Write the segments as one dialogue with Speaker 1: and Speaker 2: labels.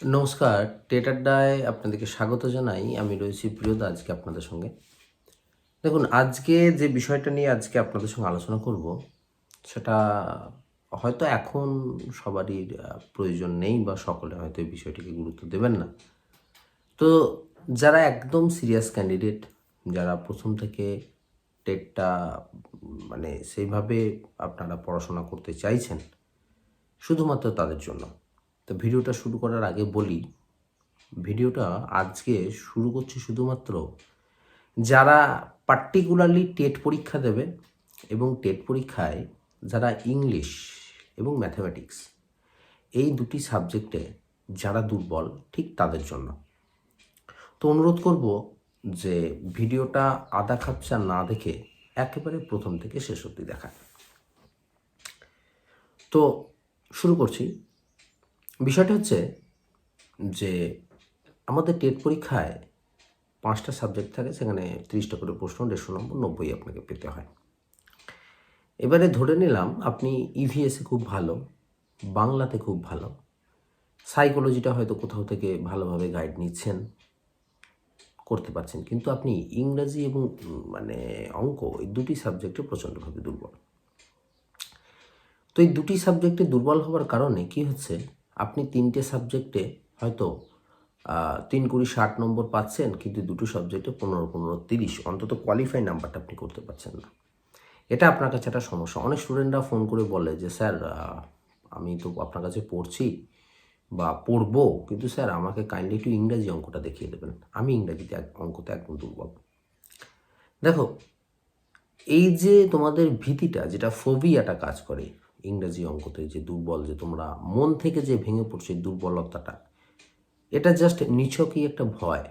Speaker 1: নমস্কার টেটারডায় আপনাদেরকে স্বাগত জানাই। আমি রয়েছি প্রিয়দা আজকে আপনাদের সঙ্গে। দেখুন, আজকে যে বিষয়টা নিয়ে আজকে আপনাদের সঙ্গে আলোচনা করব, সেটা হয়তো এখন সবারই প্রয়োজন নেই বা সকলে হয়তো এই বিষয়টিকে গুরুত্ব দেবেন না। তো যারা একদম সিরিয়াস ক্যান্ডিডেট যারা প্রথম থেকে টেটটা মানে সেইভাবে আপনারা পড়াশোনা করতে চাইছেন, শুধুমাত্র তাদের জন্য। তো ভিডিওটা শুরু করার আগে বলি, ভিডিওটা আজকে শুরু করছি শুধুমাত্র যারা পার্টিকুলারলি টেট পরীক্ষা দেবে এবং টেট পরীক্ষায় যারা ইংলিশ এবং ম্যাথামেটিক্স এই দুটি সাবজেক্টে যারা দুর্বল, ঠিক তাদের জন্য। তো অনুরোধ করব যে ভিডিওটা আধা খাপচা না দেখে একেবারে প্রথম থেকে শেষ অবধি দেখা তো শুরু করছি। বিষয়টা হচ্ছে যে আমাদের টেট পরীক্ষায় পাঁচটা সাবজেক্ট থাকে, সেখানে তিরিশটা করে প্রশ্ন, দেড়শো নম্বর, নব্বই আপনাকে পেতে হয়। এবারে ধরে নিলাম আপনি ইভিএসে খুব ভালো, বাংলাতে খুব ভালো, সাইকোলজিটা হয়তো কোথাও থেকে ভালোভাবে গাইড নিচ্ছেন, করতে পারছেন, কিন্তু আপনি ইংরাজি এবং মানে অঙ্ক এই দুটি সাবজেক্টে প্রচণ্ডভাবে দুর্বল। তো এই দুটি সাবজেক্টে দুর্বল হওয়ার কারণে কি হচ্ছে আপনি তিনটে সাবজেক্টে হয়তো তিন কুড়ি ষাট নম্বর পাচ্ছেন, কিন্তু দুটো সাবজেক্টে পনেরো পনেরো, তিরিশ, অন্তত কোয়ালিফাই নাম্বারটা আপনি করতে পারছেন না। এটা আপনার কাছে একটা সমস্যা। অনেক স্টুডেন্টরা ফোন করে বলে যে, স্যার আমি তো আপনার কাছে পড়ছি বা পড়ব, কিন্তু স্যার, আমাকে কাইন্ডলি একটু ইংরাজি অঙ্কটা দেখিয়ে দেবেন। আমি ইংরাজিতে অঙ্কতে একদম দুর্বল। দেখো, এই যে তোমাদের ভীতিটা, যেটা ফোবিয়াটা কাজ করে ইংরেজি অঙ্কতে যে দুর্বল যে তোমরা মন থেকে যে ভেঙে পড়ছে দুর্বলতাটা, এটা জাস্ট নিছকই একটা ভয়,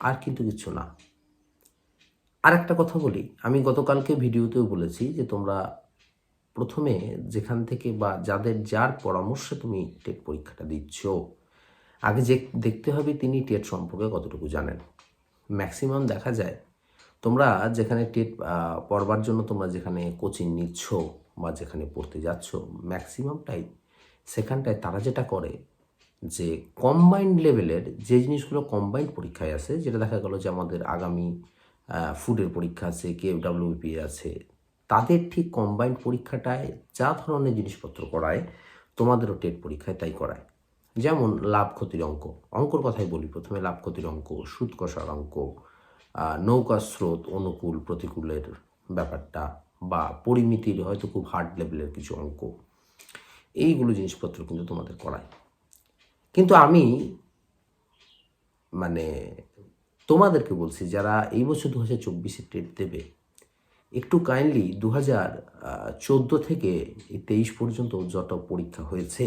Speaker 1: আর কিন্তু কিছু না। আর একটা কথা বলি, আমি গতকালকে ভিডিওতেও বলেছি যে তোমরা প্রথমে যেখান থেকে বা যাদের যার পরামর্শে তুমি টেট পরীক্ষাটা দিচ্ছ, আগে যে দেখতে হবে তিনি টেট সম্পর্কে কতটুকু জানেন। ম্যাক্সিমাম দেখা যায় তোমরা যেখানে টেট পড়বার জন্য তোমরা যেখানে কোচিং নিচ্ছ বা যেখানে পড়তে যাচ্ছ ম্যাক্সিমামটাই সেখানটায় তারা যেটা করে যে কম্বাইন্ড লেভেলের যে জিনিসগুলো কম্বাইন্ড পরীক্ষায় আছে, যেটা দেখা গেল যে আমাদের আগামী ফুডের পরীক্ষা আছে কে ডাব্লিউপি আছে, তাদের ঠিক কম্বাইন্ড পরীক্ষাটায় যা ধরনের জিনিসপত্র করায়, তোমাদেরও টেট পরীক্ষায় তাই করায়। যেমন লাভ ক্ষতির অঙ্ক, অঙ্কর কথাই বলি প্রথমে, লাভ ক্ষতির অঙ্ক, সুদ কষার অঙ্ক নৌকা স্রোত, অনুকূল প্রতিকূলের ব্যাপারটা বা পরিমিতির হয়তো খুব হার্ড লেভেলের কিছু অঙ্ক। এইগুলো জিনিসপত্র কিন্তু তোমাদের করায় কিন্তু আমি মানে তোমাদেরকে বলছি, যারা এই বছর দু হাজার চব্বিশে টেট দেবে, একটু কাইন্ডলি দু হাজার চোদ্দ থেকে তেইশ পর্যন্ত যত পরীক্ষা হয়েছে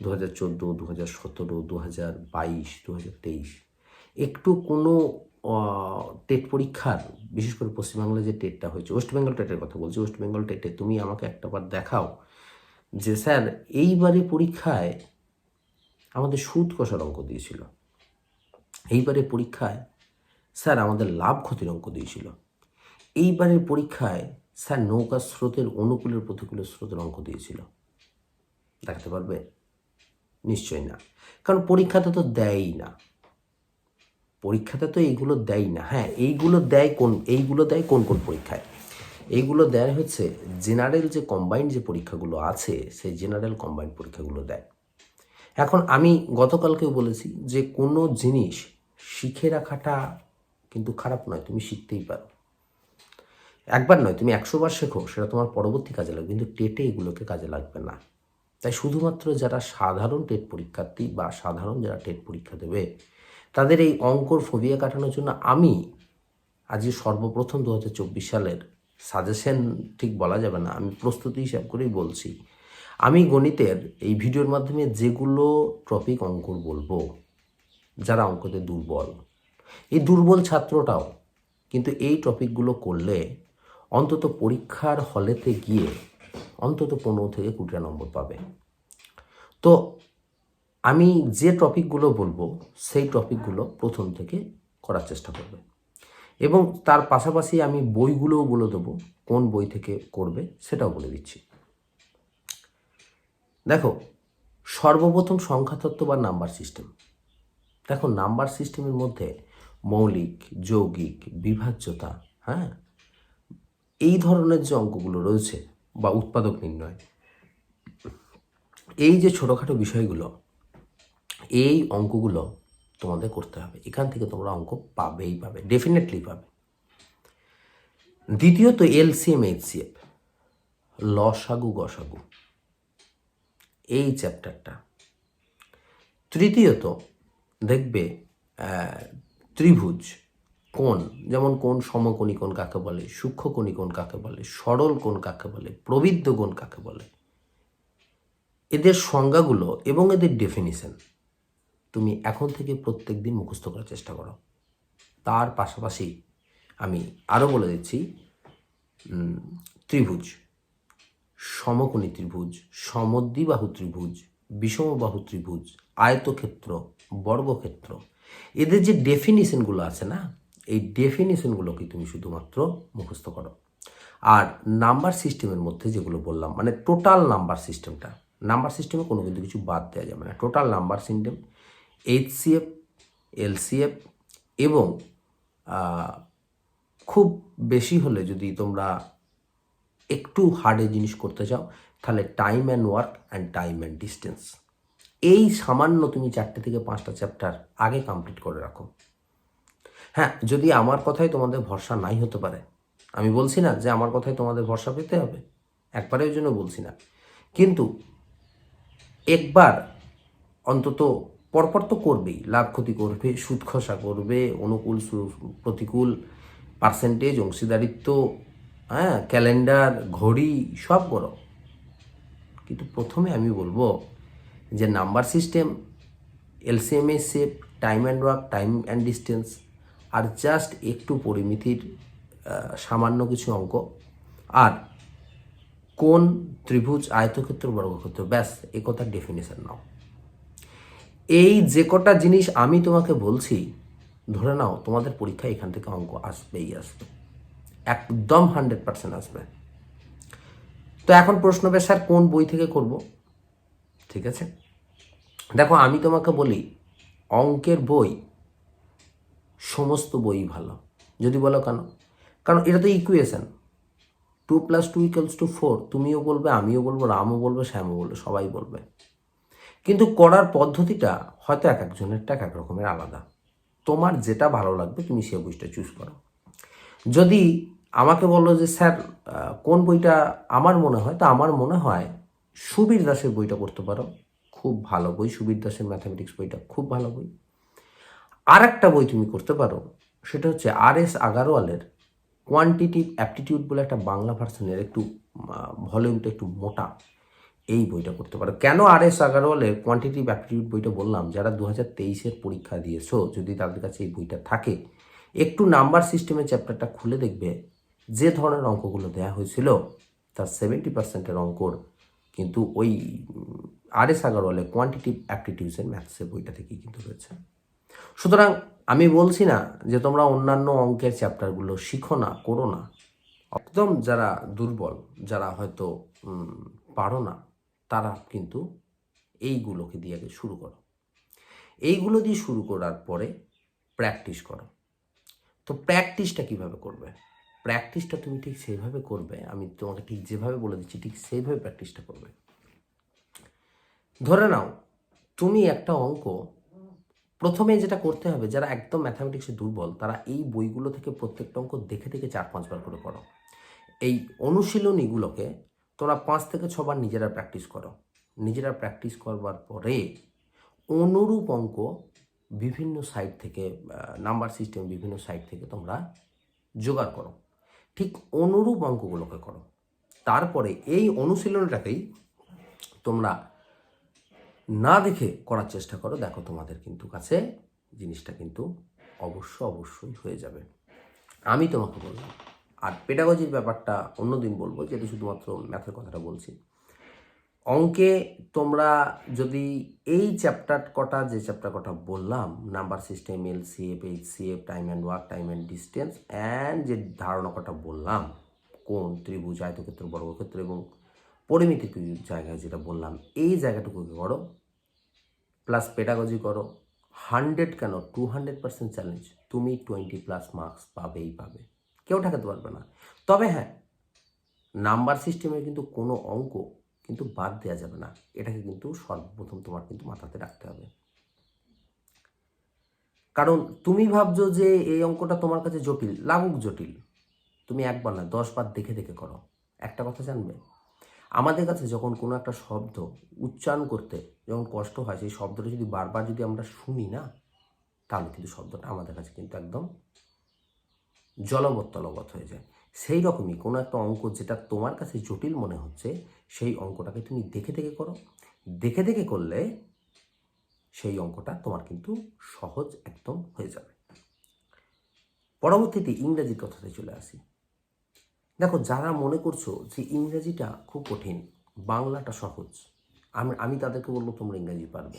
Speaker 1: দু হাজার চোদ্দ দু হাজার সতেরো দু হাজার বাইশ দু হাজার তেইশ, একটু কোনো টেট পরীক্ষার, বিশেষ করে পশ্চিমবাংলায় যে টেটটা হয়েছে ওয়েস্ট বেঙ্গল টেটের কথা বলছি। ওয়েস্ট বেঙ্গল টেটে তুমি আমাকে একটাবার দেখাও যে, স্যার, এইবারে পরীক্ষায় আমাদের সুদ কষার অঙ্ক দিয়েছিল। এইবারে পরীক্ষায়, স্যার, আমাদের লাভ ক্ষতির অঙ্ক দিয়েছিল। এইবারের পরীক্ষায়, স্যার নৌকা স্রোতের অনুকূলের প্রতিকূলের স্রোতের অঙ্ক দিয়েছিল। দেখাতে পারবে? নিশ্চয়ই না। কারণ পরীক্ষাতে তো দেয়ই না। পরীক্ষাতে তো এইগুলো দেয় না। হ্যাঁ এইগুলো দেয় কোন, এইগুলো দেয় কোন কোন পরীক্ষায়? এইগুলো দেয় হচ্ছে জেনারেল যে কম্বাইন্ড যে পরীক্ষাগুলো আছে, সেই জেনারেল কম্বাইন্ড পরীক্ষাগুলো দেয়। এখন আমি গতকালকেও বলেছি যে কোনো জিনিস শিখে রাখাটা কিন্তু খারাপ নয়, তুমি শিখতেই পারো। একবার নয়, তুমি একশো বার শেখো, সেটা তোমার পরবর্তী কাজে লাগবে, কিন্তু টেটে এগুলোকে কাজে লাগবে না। তাই শুধুমাত্র যারা সাধারণ টেট পরীক্ষার্থী বা সাধারণ যারা টেট পরীক্ষা দেবে তাদের এই অঙ্কর ফোবিয়া কাটানোর জন্য আমি আজকে সর্বপ্রথম দু হাজার চব্বিশ সালের সাজেশন ঠিক বলা যাবে না, আমি প্রস্তুতি হিসাব করেই বলছি। আমি গণিতের এই ভিডিওর মাধ্যমে যেগুলো টপিক অঙ্কর বলব, যারা অঙ্কতে দুর্বল। এই দুর্বল ছাত্রটাও কিন্তু এই টপিকগুলো করলে অন্তত পরীক্ষার হলেতে গিয়ে অন্তত পনেরো থেকে কুড়িটা নম্বর পাবে। তো আমি যে টপিকগুলো বলব, সেই টপিকগুলো প্রথম থেকে করার চেষ্টা করবে। এবং তার পাশাপাশি আমি বইগুলোও বলে দেবো, কোন বই থেকে করবে সেটাও বলে দিচ্ছি। দেখো, সর্বপ্রথম সংখ্যাতত্ত্ব বা নাম্বার সিস্টেম। দেখো, নাম্বার সিস্টেমের মধ্যে মৌলিক, যৌগিক, বিভাজ্যতা হ্যাঁ এই ধরনের যে অঙ্কগুলো রয়েছে বা উৎপাদক নির্ণয়, এই যে ছোটোখাটো বিষয়গুলো এই অঙ্কগুলো তোমাদের করতে হবে। এখান থেকে তোমরা অঙ্ক পাবেই পাবে ডেফিনেটলি পাবে। দ্বিতীয়ত এলসিএম, এইচসিএফ। লসাগু, গসাগু। এই চ্যাপ্টারটা। তৃতীয়ত দেখবে ত্রিভুজ কোন যেমন কোন সমকোণী কোণ কাকে বলে, সূক্ষ্মকোণী কোণ কাকে বলে, সরল কোণ কাকে বলে, প্রবৃদ্ধ কোণ কাকে বলে। এদের সংজ্ঞাগুলো এবং এদের ডেফিনিশন তুমি এখন থেকে প্রত্যেক দিন মুখস্থ করার চেষ্টা করো। তার পাশাপাশি আমি আরও বলে দিচ্ছি ত্রিভুজ, সমকোণী ত্রিভুজ, সমদ্বিবাহু ত্রিভুজ, বিষমবাহু ত্রিভুজ, আয়তক্ষেত্র, বর্গক্ষেত্র। এদের যে ডেফিনিশনগুলো আছে না, এই ডেফিনিশনগুলোকে তুমি শুধুমাত্র মুখস্থ করো। আর নাম্বার সিস্টেমের মধ্যে যেগুলো বললাম মানে টোটাল নাম্বার সিস্টেমটা নাম্বার সিস্টেমে কোনো কিন্তু কিছু বাদ দেওয়া যাবে না। Total number system HCF LCF এবং খুব বেশি হলে যদি তোমরা একটু হার্ডে জিনিস করতে চাও, তাহলে time and work and time and distance এই সামান্য তুমি চারটে থেকে পাঁচটা চ্যাপ্টার আগে কমপ্লিট করে রাখো। হ্যাঁ যদি আমার কথাই তোমাদের ভরসা নাই হতে পারে, আমি বলছি না যে আমার কথাই তোমাদের ভরসা পেতে হবে একবারের জন্য বলছি না। কিন্তু একবার অন্তত পরপর তো করবেই, লাভ ক্ষতি করবে, সুদ খসা করবে, অনুকূল প্রতিকূল পার্সেন্টেজ অংশীদারিত্ব হ্যাঁ ক্যালেন্ডার ঘড়ি, সব করো। কিন্তু প্রথমে আমি বলব যে নাম্বার সিস্টেম এলসিএমএ shape time and work time and distance R just একটু পরিমিতির সামান্য কিছু অঙ্ক। আর কোন ত্রিভুজ আয়তক্ষেত্র বর্গক্ষেত্র? ব্যাস এ কথার ডেফিনেশন নাও। এই যে কটা জিনিস আমি তোমাকে বলছি, ধরে নাও তোমাদের পরীক্ষায় এখান থেকে অঙ্ক আসবেই আসবে। একদম হান্ড্রেড পার্সেন্ট আসবে। তো এখন প্রশ্ন স্যার, কোন বই থেকে করব? ঠিক আছে? দেখো, আমি তোমাকে বলি, অঙ্কের বই সমস্ত বই ভালো। যদি বলো কেন? কারণ এটা তো equation two plus two equals to four তুমিও বলবে, আমিও বলব, রামও বলবে, শ্যামও বলবে, সবাই বলবে। কিন্তু করার পদ্ধতিটা হয়তো এক একজনেরটা এক এক রকমের আলাদা। তোমার যেটা ভালো লাগবে তুমি সে বইটা চুজ করো। যদি আমাকে বলো যে, স্যার কোন বইটা আমার মনে হয়? তা আমার মনে হয় সুবীর দাসের বইটা পড়তে পারো। খুব ভালো বই। সুবীর দাসের ম্যাথামেটিক্স বইটা খুব ভালো বই। আর একটা বই তুমি করতে পারো, সেটা হচ্ছে আর এস আগারওয়ালের কোয়ান্টিটিভ অ্যাপটিটিউড বলে একটা বাংলা ভার্সনের একটু ভলিউমটা একটু মোটা। এই বইটা করতে পারো। কেন আর এস আগারওয়ালের কোয়ান্টিটিভ অ্যাপটিটিউড বইটা বললাম? যারা দু হাজার তেইশের পরীক্ষা দিয়েছ, যদি তাদের কাছে এই বইটা থাকে, একটু নাম্বার সিস্টেমের চ্যাপ্টারটা খুলে দেখবে। যে ধরনের অঙ্কগুলো দেওয়া হয়েছিল, তার সেভেন্টি পার্সেন্টের অঙ্কর, কিন্তু ওই আর এস আগারওয়ালের কোয়ান্টিটিভ অ্যাপটিটিউডসের ম্যাথসের বইটা থেকেই কিন্তু রয়েছে। সুতরাং আমি বলছি না যে তোমরা অন্যান্য অঙ্কের চ্যাপ্টারগুলো শিখো না, করো না। একদম যারা দুর্বল, যারা হয়তো পারো না তারা কিন্তু এইগুলোকে দিয়ে আগে শুরু করো। এইগুলো দিয়ে শুরু করার পরে প্র্যাকটিস করো। তো প্র্যাকটিসটা কীভাবে করবে? প্র্যাকটিসটা তুমি ঠিক সেইভাবে করবে, আমি তোমাকে ঠিক যেভাবে বলে দিচ্ছি, ঠিক সেইভাবে প্র্যাকটিসটা করবে। ধরে নাও, তুমি একটা অঙ্ক প্রথমে যেটা করতে হবে, যারা একদম ম্যাথামেটিক্সে দুর্বল, তারা এই বইগুলো থেকে প্রত্যেকটা অঙ্ক দেখে দেখে চার পাঁচবার করে করো এই অনুশীলনীগুলোকে তোমরা পাঁচ থেকে ছবার নিজেরা প্র্যাকটিস করো। নিজেরা প্র্যাকটিস করবার পরে অনুরূপ অঙ্ক বিভিন্ন সাইট থেকে নাম্বার সিস্টেম বিভিন্ন সাইট থেকে তোমরা জোগাড় করো। ঠিক অনুরূপ অঙ্কগুলোকে করো। তারপরে এই অনুশীলনটাকেই তোমরা না দেখে করার চেষ্টা করো। দেখো তোমাদের কিন্তু কাছে জিনিসটা কিন্তু অবশ্য অবশ্যই হয়ে যাবে। আমি তোমাকে বললাম আর পেডাগজির ব্যাপারটা অন্যদিন বলব, যেটা শুধুমাত্র ম্যাথের কথাটা বলছি। অঙ্কে তোমরা যদি এই চ্যাপ্টার কটা, যে চ্যাপ্টার কটা বললাম number system L C F H C F time and work time and distance and যে ধারণা কটা বললাম কোন ত্রিভুজ, আয়তক্ষেত্র, বর্গক্ষেত্র এবং পরিমিতি জায়গায় যেটা বললাম, এই জায়গাটুকু করো? প্লাস পেডাগজি করো। হান্ড্রেড কেন? টু হান্ড্রেড পার্সেন্ট চ্যালেঞ্জ তুমি টোয়েন্টি প্লাস মার্কস পাবেই পাবে। কেউ ঠেকাতে পারবে না। তবে হ্যাঁ নাম্বার সিস্টেমে কিন্তু কোনো অঙ্ক কিন্তু বাদ দেওয়া যাবে না। এটাকে কিন্তু সর্বপ্রথম তোমার কিন্তু মাথাতে রাখতে হবে। কারণ তুমি ভাবছ যে এই অঙ্কটা তোমার কাছে জটিল, লাগুক জটিল। তুমি একবার না দশবার দেখে দেখে করো। একটা কথা জানবে? আমাদের কাছে যখন কোনো একটা শব্দ উচ্চারণ করতে যখন কষ্ট হয়, সেই শব্দটা যদি বারবার যদি আমরা শুনি না, তাহলে কিন্তু শব্দটা আমাদের কাছে কিন্তু একদম জলবৎ হয়ে যায়। সেই রকমই কোনো একটা অঙ্ক যেটা তোমার কাছে জটিল মনে হচ্ছে, সেই অঙ্কটাকে তুমি দেখে দেখে করো। দেখে দেখে করলে সেই অঙ্কটা তোমার কিন্তু সহজ একদম হয়ে যাবে। পরবর্তীতে ইংরেজির কথাতে চলে আসি। দেখো, যারা মনে করছ যে ইংরেজিটা খুব কঠিন, বাংলাটা সহজ, আমি আমি তাদেরকে বলব তোমরা ইংরেজি পারবে।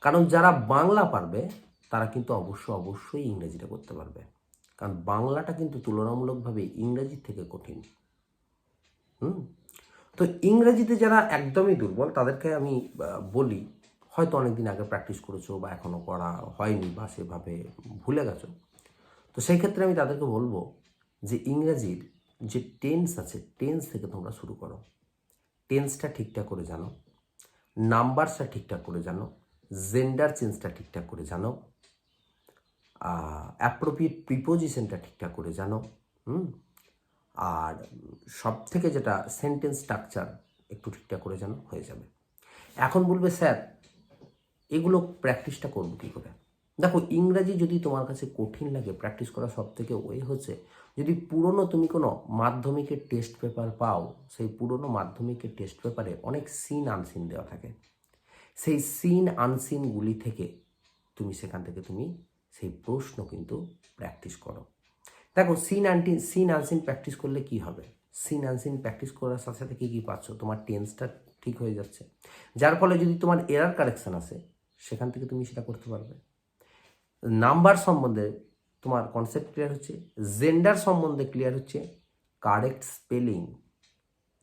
Speaker 1: কারণ যারা বাংলা পারবে, তারা কিন্তু অবশ্য, অবশ্যই ইংরেজিটা করতে পারবে। কারণ বাংলাটা কিন্তু তুলনামূলকভাবে ইংরাজির থেকে কঠিন। হুম? তো ইংরেজিতে যারা একদমই দুর্বল, তাদেরকে আমি বলি, হয়তো অনেক দিন আগে প্র্যাকটিস করেছ বা এখনও করা হয়নি বা সেভাবে ভুলে গেছো। তো সেই ক্ষেত্রে আমি তাদেরকে বলব যে ইংরেজির যে টেন্স আছে টেন্স থেকে তোমরা শুরু করো। টেন্সটা ঠিকঠাক করে জানো নাম্বারসটা ঠিকঠাক করে জানো জেন্ডার চেঞ্জটা ঠিকঠাক করে জানো অ্যাপ্রোপ্রিয়েট প্রিপোজিশনটা ঠিকঠাক করে জানো, হুম? আর সব থেকে যেটা সেন্টেন্স স্ট্রাকচার একটু ঠিকঠাক করে জানো, হয়ে যাবে। এখন বলবে, স্যার, এগুলো প্র্যাকটিসটা করব কী করে? দেখো, ইংরাজি যদি তোমার কাছে কঠিন লাগে প্র্যাকটিস করা সব থেকে ওয়ে হচ্ছে, যদি পুরনো তুমি কোনো মাধ্যমিকের টেস্ট পেপার পাও, সেই পুরনো মাধ্যমিকের টেস্ট পেপারে অনেক সিন আনসিন দেওয়া থাকে। সেই সিন আনসিনগুলি থেকে তুমি সেখান থেকে তুমি সেই প্রশ্ন কিন্তু প্র্যাকটিস করো। দেখো সিন আনটি সিন আনসিন প্র্যাকটিস করলে কি হবে? সিন আনসিন প্র্যাকটিস করার সাথে সাথে কী কী পাচ্ছ? তোমার টেন্সটা ঠিক হয়ে যাচ্ছে। যার ফলে যদি তোমার এরার কারেকশান আসে, সেখান থেকে তুমি সেটা করতে পারবে। নাম্বার সম্বন্ধে তোমার কনসেপ্ট ক্লিয়ার হচ্ছে। জেন্ডার সম্বন্ধে ক্লিয়ার হচ্ছে। কারেক্ট স্পেলিং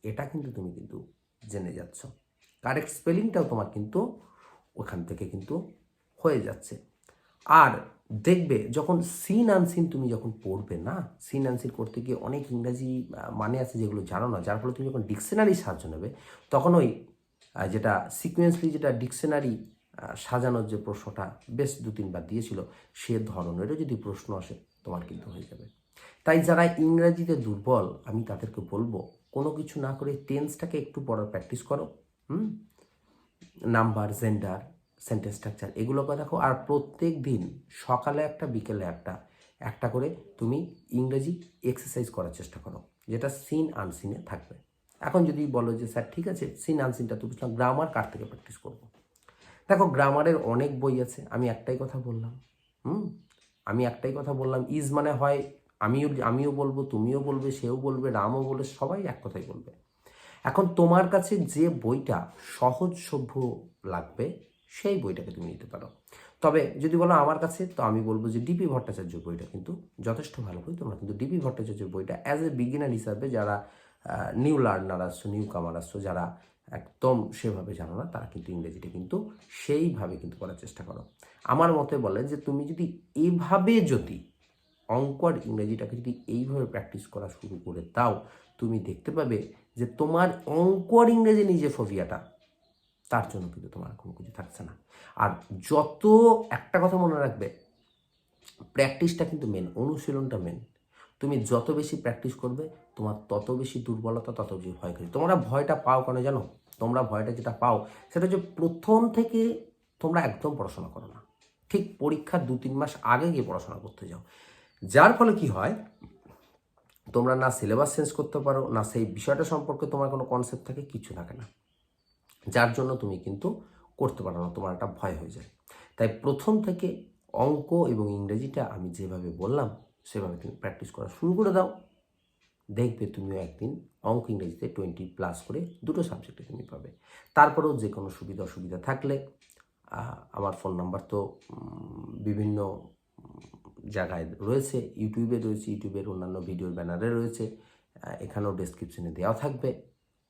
Speaker 1: এটা কিন্তু তুমি কিন্তু জেনে যাচ্ছ। কারেক্ট স্পেলিংটাও তোমার কিন্তু ওখান থেকে কিন্তু হয়ে যাচ্ছে। আর দেখবে যখন সিন আনসিন তুমি যখন পড়বে, না? সিন আনসিন করতে গিয়ে অনেক ইংরাজি মানে আছে যেগুলো জানো না, যার ফলে তুমি যখন ডিকশনারি সাহায্য নেবে, তখন ওই যেটা সিকোয়েন্সলি যেটা ডিকশনারি সাজানোর যে প্রশ্নটা বেশ দু, তিনবার দিয়েছিল, সে ধরনেরও যদি প্রশ্ন আসে, তোমার কিন্তু হয়ে যাবে। তাই যারা ইংরাজিতে দুর্বল, আমি তাদেরকে বলব, কোনো কিছু না করে টেন্সটাকে একটু পড়ার প্র্যাকটিস করো, hmm? Number gender sentence structure এগুলো করে দেখো, আর প্রত্যেক দিন সকালে একটা, বিকেলে একটা একটা করে তুমি ইংরেজি এক্সারসাইজ করার চেষ্টা করো, যেটা সিন আনসিনে থাকবে। এখন যদি বলো যে, স্যার, ঠিক আছে সিন আনসিনটা তো বুঝলাম গ্রামার কার থেকে প্র্যাকটিস করব? দেখো গ্রামারের অনেক বই আছে, আমি একটাই কথা বললাম, হুম? আমি একটাই কথা বললাম ইজ মানে হয়, আমিও আমিও বলব, তুমিও বলবে, সেও বলবে, রামও বলবে সবাই এক কথাই বলবে। এখন তোমার কাছে যে বইটা সহজ, সভ্য লাগবে সেই বইটাকে তুমি নিতে পারো। তবে যদি বলো আমার কাছে, তো আমি বলব যে ডিপি ভট্টাচার্য বইটা কিন্তু যথেষ্ট ভালো বই। তোমরা কিন্তু ডিপি ভট্টাচার্যের বইটা অ্যাজ এ বিগিনার হিসাবে যারা নিউ লার্নার আসছো নিউ কামার আসছো, যারা একদম সেভাবে জানো না, তারা কিন্তু ইংরেজিটা কিন্তু সেইভাবে কিন্তু করার চেষ্টা করো। আমার মতে বলে যে তুমি যদি এভাবে যদি অঙ্ক আর ইংরেজিটাকে যদি এইভাবে প্র্যাকটিস করা শুরু করে দাও, তুমি দেখতে পাবে যে তোমার অঙ্ক আর ইংরেজি নিজে ফোবিয়াটা তার জন্য কিন্তু তোমার কোনো কিছু থাকছে না। আর যত একটা কথা মনে রাখবে প্র্যাকটিসটা কিন্তু মেন অনুশীলনটা মেন তুমি যত বেশি প্র্যাকটিস করবে, তোমার তত বেশি দুর্বলতা, তত বেশি ভয় করে তোমরা ভয়টা পাও কেন জানো? তোমরা ভয়টা যেটা পাও, সেটা হচ্ছে প্রথম থেকে তোমরা একদম পড়াশোনা করো না। ঠিক পরীক্ষার দু তিন মাস আগে গিয়ে পড়াশোনা করতে যাও। যার ফলে কি হয়, তোমরা না সিলেবাস চেঞ্জ করতে পারো, না সেই বিষয়টা সম্পর্কে তোমার কোনো কনসেপ্ট থাকে, কিছু থাকে না। যার জন্য তুমি কিন্তু করতে পারো না, তোমার একটা ভয় হয়ে যায়। তাই প্রথম থেকে অঙ্ক এবং ইংরেজিটা আমি যেভাবে বললাম, সেভাবে তুমি প্র্যাকটিস করা শুরু করে দাও। দেখবে তুমিও একদিন অঙ্ক ইংরেজিতে টোয়েন্টি প্লাস করে দুটো সাবজেক্টে তুমি পাবে। তারপরেও যে কোনো সুবিধা অসুবিধা থাকলে আমার ফোন নাম্বার তো বিভিন্ন জায়গায় রয়েছে। ইউটিউবে রয়েছে ইউটিউবের অন্যান্য ভিডিওর ব্যানারে রয়েছে। এখানেও ডেসক্রিপশনে দেওয়া থাকবে।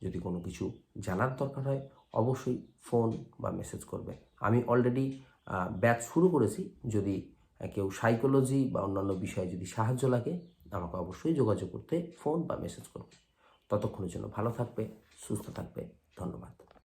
Speaker 1: যদি কোনো কিছু জানার দরকার হয় অবশ্যই ফোন বা মেসেজ করবে। আমি অলরেডি ব্যাচ শুরু করেছি। যদি কেউ সাইকোলজি বা অন্যান্য বিষয়ে যদি সাহায্য লাগে, আমাকে অবশ্যই যোগাযোগ করতে ফোন বা মেসেজ করবে। ততক্ষণের জন্য ভালো থাকবে, সুস্থ থাকবে। ধন্যবাদ।